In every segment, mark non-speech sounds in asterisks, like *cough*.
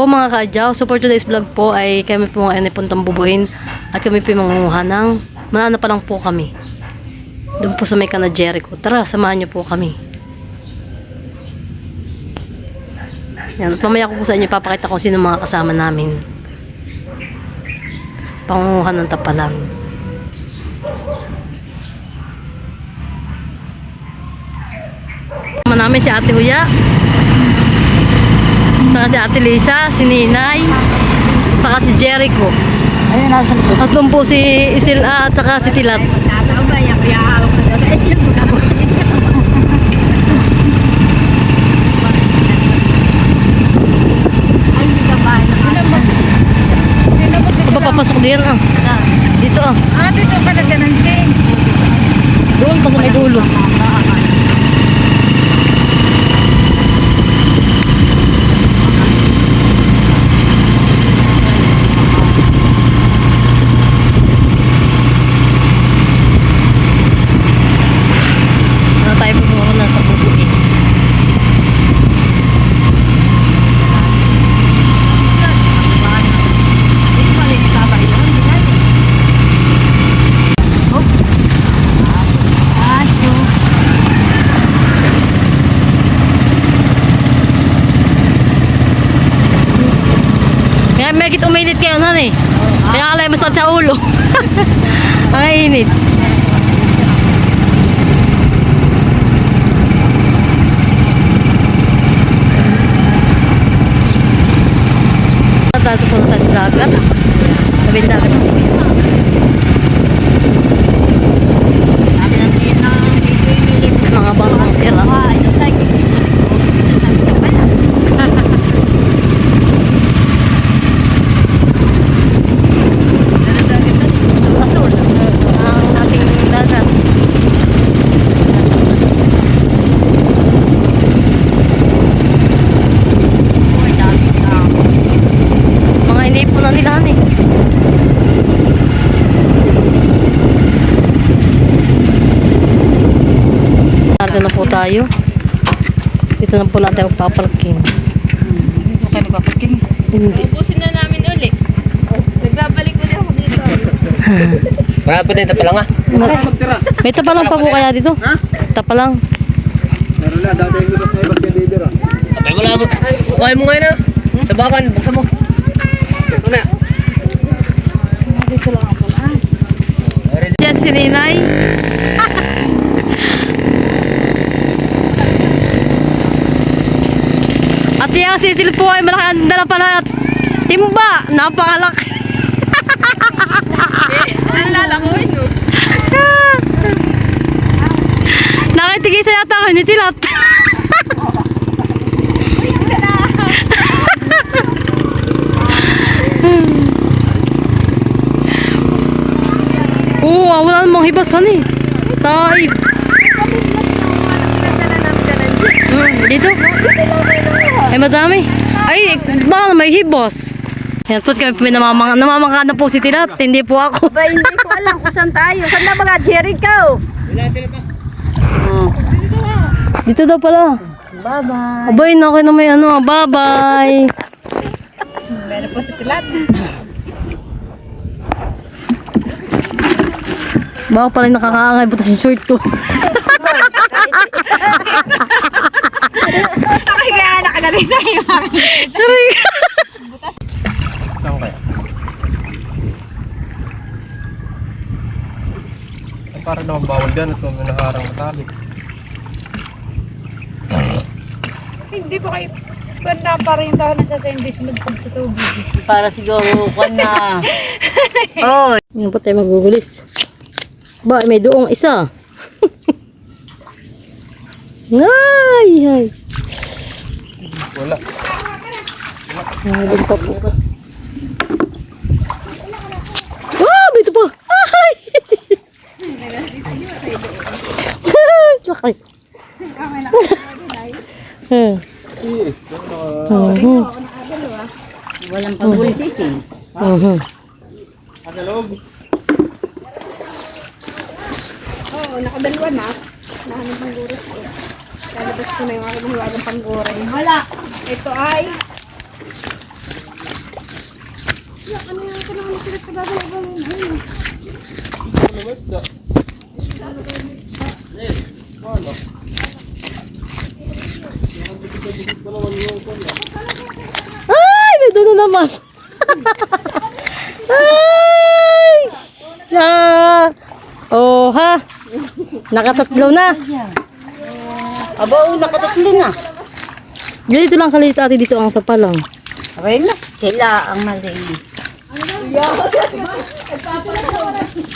Po mga kaadyaw. So for today's vlog po ay kami po ngayon ay puntang bubuin at kami po mangunguha ng manana pa lang po kami. Doon po sa may kana Jericho. Tara, samahan niyo po kami. Yan, at mamaya ko po sa inyo papakita kung sino mga kasama namin. Pangunguha ng tapalang. Kasama namin si Ate Huya. Saka si Ate Lisa, si Ninay, saka si Jericho. Ayun, nasa likod. Tatlong po si Isil at saka si Tilat. Tataw ba yan? Kaya hawak na Ay, hindi ka ba? Dinabot. Dinabot dito Aba, papasok din ah. Dito ah. Ah, dito pala ng sing. Doon pa sa may dulo. Ano tayo po muna sa bubuin. Kaya megit nan eh. Kaya alay masakit sa ulo. Ang init. Tato po na tayo sa dagat. Tabi dagat po yun. Mga bangkang sira. Asul-asul. Ang ating dagat. Mga hindi po na nila eh. Narito na po tayo. Dito na po natin magpapalking. Dito kayo nagpapaking. Hindi. Ubusin na namin uli. Nagbabalik ulit ako dito. *laughs* Marami pa din ito pala nga. May tapalang pa po kaya dito? Ha? Tapalang. Meron na, dati yung gusto na ibang leader ah. Wala mo. Kuhain mo ngayon ah. Sa bakan, buksan mo. Mamaya. Yan si Ninay. *laughs* At yung sisil po ay malaki ang dala pala timba. Napakalaki. Ang lalakoy no. *laughs* Nakitigay sa yata ako ni Tilat. *laughs* Oo, oh, wala namang hibasan eh. Taib. Hmm, dito? Ay, madami. Ay, baka may hibos. Yan, tut kami namamang, namamangka na po si Tilat. Hindi po ako. Ba, hindi ko alam kung saan tayo. Saan na mga Jericho? Dito daw pala. Bye-bye. Abay, na kayo na may ano. Bye-bye. Meron po sa tilat. Baka pala nakakaangay butas yung short ko. *laughs* Ay, kaya nakagaling tayo. Saan kaya? Ay, para naman bawal dyan. Ito may nakaharang matalik. Hindi ba kayo ganda pa rin tayo na sa sendis magsag sa tubig. Para siguro ko na. *laughs* oh, Ngayon po tayo magugulis. Ba, may doong isa. *laughs* ay, ay. Wala. Pa po. Ah, may ito pa. Ay! *laughs* Laki. Hmm. Mhm. walang pagbulisising. Mhm. Sa loob. Oo, nakadalawa na. Nahanap ng guros ko. Lalabas ko na yung aking hiwagang pangguray. Wala. Ito ay Ay, may na naman. Ay! Siya! Oh, ha? Nakatatlo na. Aba, oh, nakatatlo na. Ganito lang kalit ate dito ang tapa lang. Abay, mas kaila ang maliit.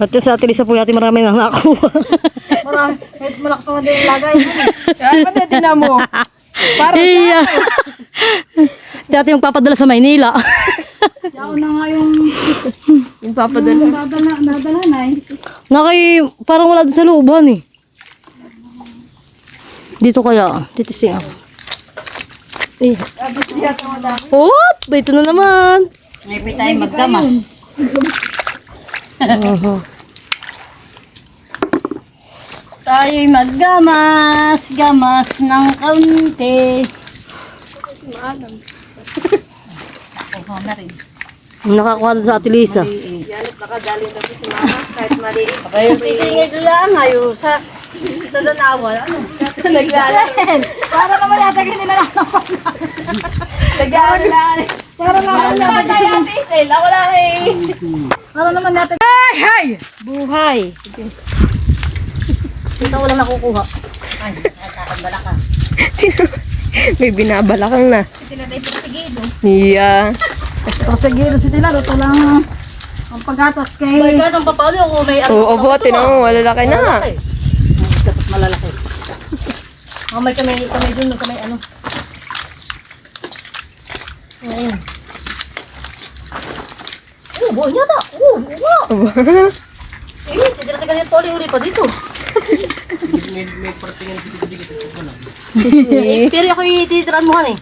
At sa ate Lisa po yati marami nang nakuha. *laughs* Marami, malaki pa din lagay. Ay, pati tinan mo. Para Iya. Dati yung papadala sa Maynila. *laughs* Ako na nga yung yung papadala. Nadala, nadala na eh. Nakay, parang wala doon sa looban eh. Dito kaya, titising ako. Eh. Oop! Dito na naman. Ngayon tayo magdamas. Oho. *laughs* Tayo'y maggamas, gamas ng kaunti. Ako na rin. Nakakuha doon sa ate Lisa. Abay, yung sisingit lang ngayon sa sa danawa. Ano? *laughs* Naglalaan. Para naman yata hindi na lang Naglalaan. Para naman Ako lang eh. Para naman natin. Ay, hay! Buhay. *laughs* Dito wala nakukuha. Ay, nakakabala ka. May binabalakang na. Yeah. Pasagiro si Tila, ito lang ang paggatas kay... May kahit ang papalo ako may ano. Oo, obo, tinan mo, malalaki na. Malalaki. Dapat malalaki. *laughs* Oh, may kamay, kamay dun, kamay ano. Ayun. Oh, buwan yata. Oh, buwan. Eh, si Dila taga toli uli pa dito. Eh, Pero ako yung titiran mo kan eh.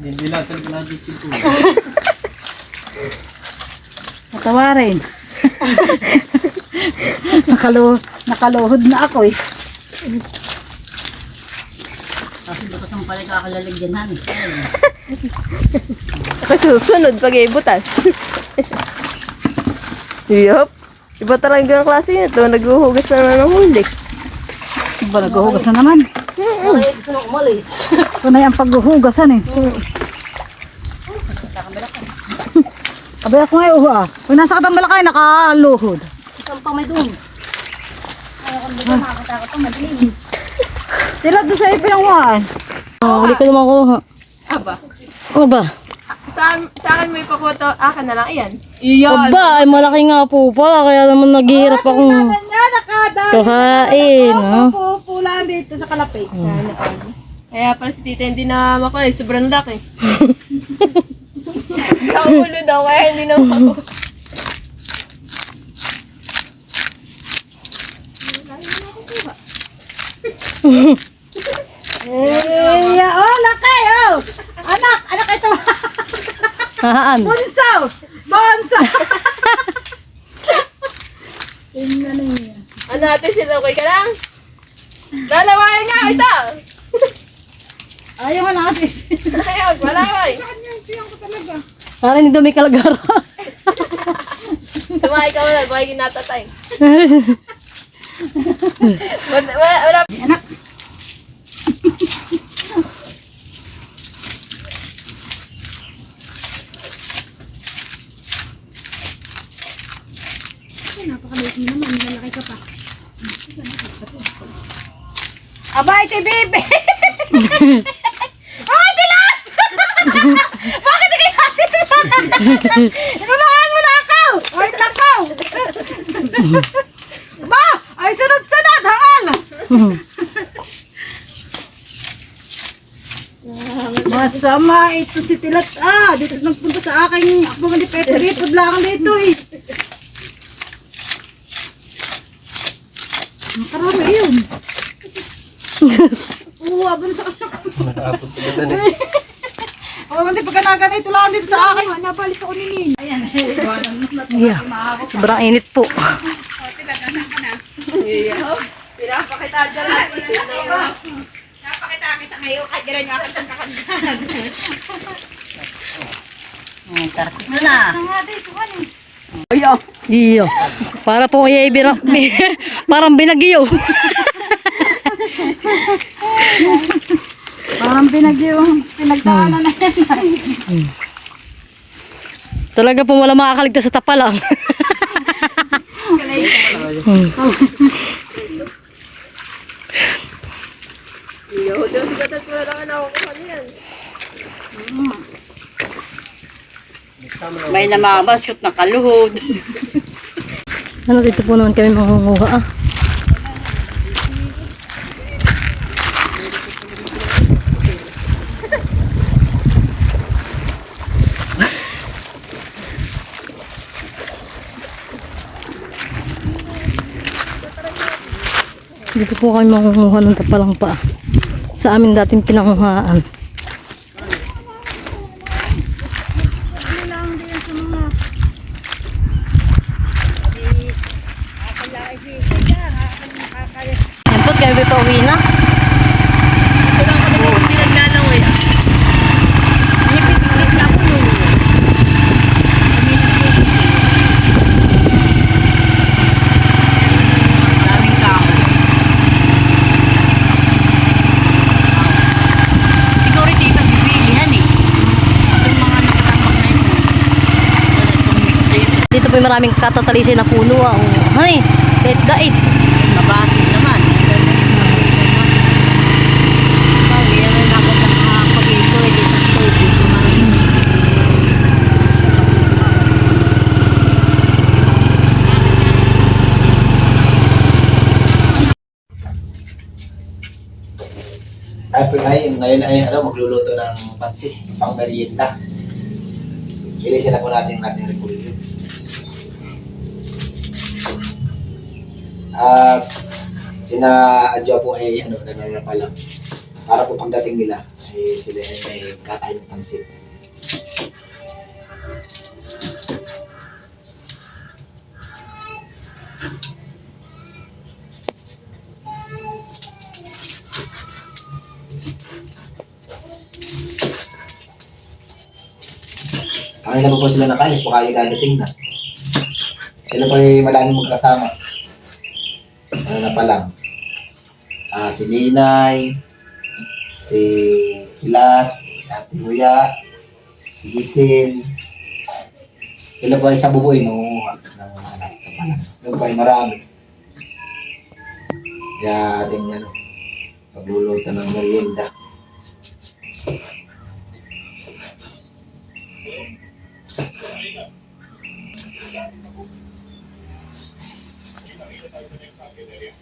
Hindi lang talaga na-distil ko. Natawarin. Nakalu nakaluhod na ako eh. Kasi bukas ang pala kakalalagyanan. *laughs* Ako susunod pag ibutas. *laughs* yup. Iba talaga ang klase nito. Naghuhugas na naman ng huli. Ba naghuhugas na naman? Ay, gusto nang umalis. Ito na yung paghuhugasan eh. Abay ako nga uho ah. Kung nasa katambala kayo, nakaluhod. Isang pa may doon. Tila doon sa ipinanguhan. Oh, huli ka naman ko. Aba. Aba. Sa, sa akin may pakuto. Akin na lang. Ayan. Aba, ay malaki nga po pala. Kaya naman naghihirap akong Kanya, nakadaan. kahain. Ha? Pupulaan dito sa kalapit. Kaya pala si tita hindi na makuha. Sobrang laki. *laughs* Kaulo daw. Kaya hindi na makuha. *laughs* Eh, oh, laki, oh. Anak, anak ito. Hahaan. Bonsaw! Bonsaw! Ano natin sila? Okay ka lang? Lalawayan nga ito. Ayaw nga natin. Ayaw, malaway. Narinig daw may kalagara. Tumahay ka wala. Buhay ginatatay. *laughs* Wala, wala, wala. Abay, ti bebe! Ay, tilas! *laughs* *laughs* Bakit hindi natin Inunahan mo na ako! Ay, nakaw! *laughs* ba! Ay, sunod-sunod! Hangal! Masama ito si Tilat. Ah, dito nagpunta sa akin. Ako mga dipetulipod lang dito eh. Karami yun. Oo, abon sa Nakaapot ka na eh. Ako man din pagka naganito lang dito sa akin. Napalis ako ni Nin. Ayan. Yeah. Sobrang init po. Pinapakita dyan lang. Napakita ngayon. Kahit gano'n niya akong kakanda. Tartik *laughs* na na. Eh. Iyo. Para po kaya ibira. Parang binagyo. *laughs* Parang pinagyo. Pinagdaanan na yan. Talaga po wala makakaligtas sa tapa lang. *laughs* Iyo, Diyos, gatas ko na lang nakukuha niyan. May namabasot na kaluhod. *laughs* Ano dito po naman kami mangunguha ah. *laughs* Dito po kami mangunguha ng tapalang pa. Sa amin dating pinanguhaan. Yan po, kami pa uwi na. Ito lang kami kung hindi naglalaway. Daming tao. Siguro ito ibang bibilihan eh. Itong mga nakatambak na ito. Wala itong mix na ito. Dito po yung maraming katatalisay na puno. Ah. Oh. Honey, dait dait. Mabasin naman. Ako. Ay, ay, ngayon ay ano, magluluto ng pansit, pang merienda. Ilisin na po natin ang ating repolyo. At sina Adjo po ay ano, nananapa lang. Para po pagdating nila, ay sila ay may kakain ng pansit. Kaya na po sila nakain, po kayo dadating na. Sila po ay maraming magkasama. Ano na pa lang. Ah, si Ninay, si Hilat, si Ate Huya, si Isil. Sila po ay sa bubuin nangunguha ng anak. Doon po ay marami. Kaya ating ano, pagluluto ng merienda. Mag-iisa na po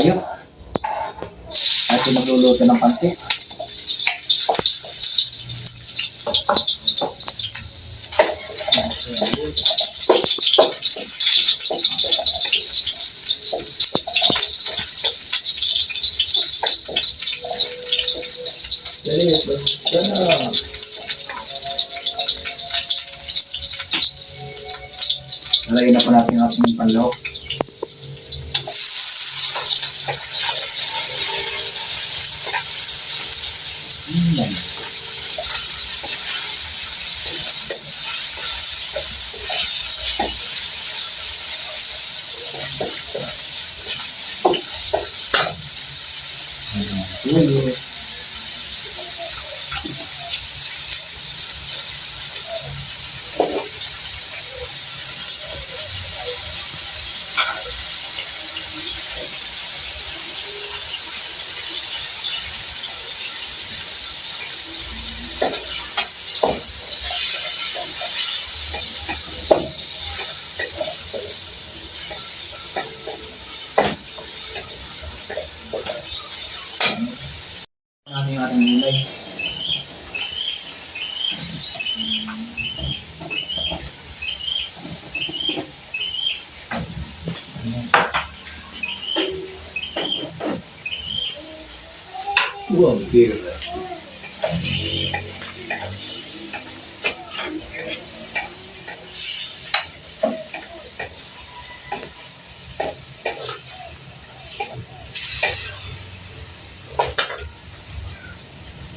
tayo. At magluluto ng pansit. Iya. Wow, dear.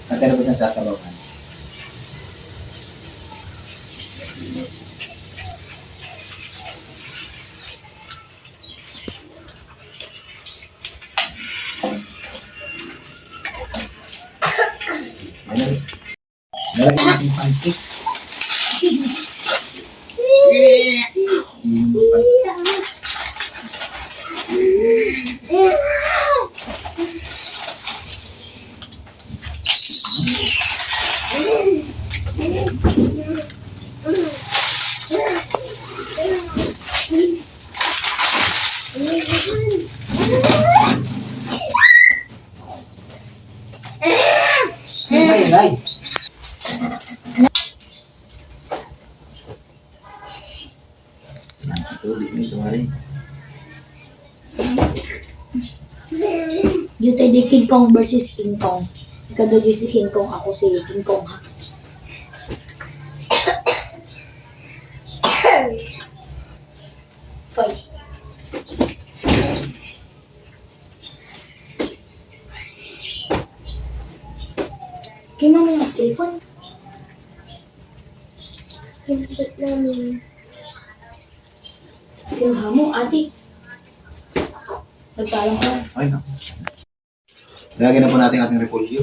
At ano ba siyang sasabawan? Pansit. Yung pan- Ay, ay, ay. Tubig nito nga rin. Dito tayo di King Kong versus King Kong. Daw si King Kong, ako si King Kong ha. Fight. Kaya mo yung cellphone. Pinipit namin. Kinuha mo, ate. Nagpalang ka. Ay, no. Lagyan na po natin ating repolyo.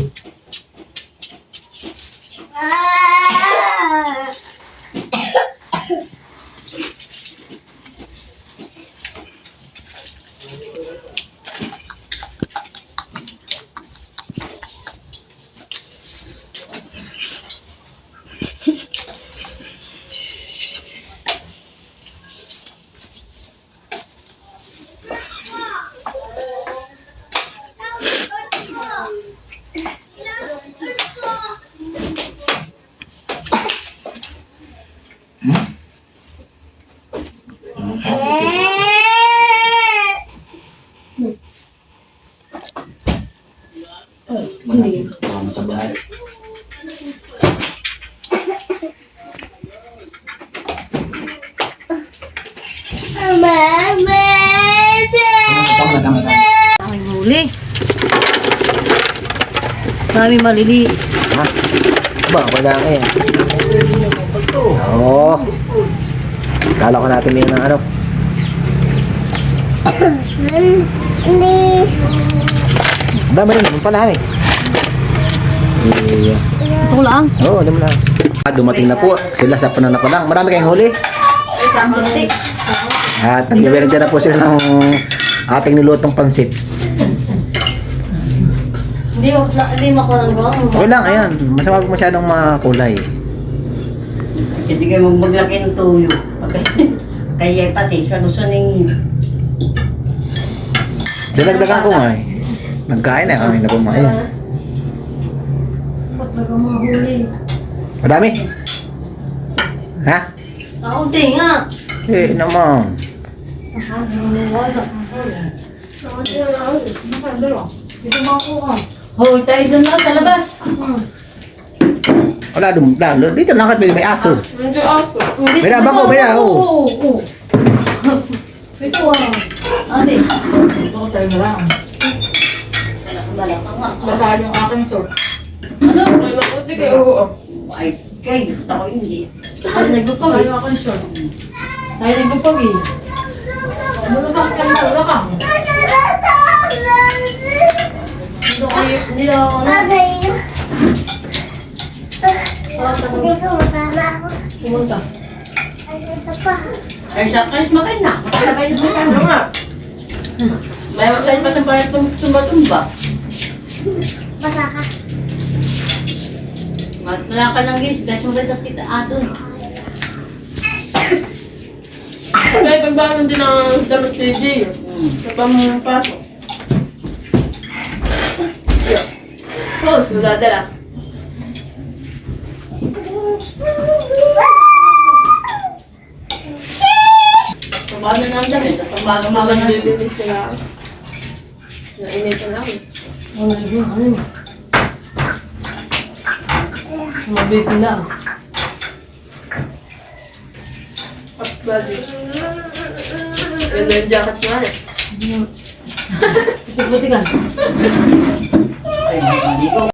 Hindi. Mga matabay. Tama na, tama na. Huli. Marami malili. Ba, wala ka yan. Oo. Kala ko natin yun ng ano. Hindi. Dami rin naman pala eh. Yeah. Ito lang. Oo, alam na. Ah, dumating na po sila sa pananapalang. Marami kayong huli. At nagbiberente na po sila ng ating nilutong pansit. Hindi mo, hindi mo ako ng gawang. Okay lang, ayan. Masama po masyadong makulay. Hindi kayo maglaki ng tuyo. *laughs* Kaya pati, kanusunin Dilagdagan ko nga eh. Nagkain na kami na kumain. Ba't baga mga huli? Madami? Ha? Kaunti nga. Eh, naman. Dito mga kuha. Hold tayo dun na sa labas. Wala dalo. Dito lang may may aso. Hindi aso. May nabang ko, may na, oo. Ito ah. Ate. Ito tayo na lang. Basa yung aking sort. Ano? May mabuti kayo. Oo. Ay, kayo, ako hindi. Tayo nagbupag eh. aking sort. Tayo nagbupag eh. Ano sa akin na wala ka? Ito hindi daw, ano, pumunta. Ay, sa kalis makain na. Makasabay na makain. Ano nga? May masayang pa sa bayan tumba-tumba. Wala ka lang guys, guys mo guys ang kita aton. Din ang damit si Jay. Sa pamupasok. Post, magdadala. Paano na ang damit? Paano Mga na nililinis sila. Nainitan lang. Ano yun? Ano yun? Mabilis nila. Hot body. Ganda yung jacket nga eh. Buti ka. *laughs* Ay, ko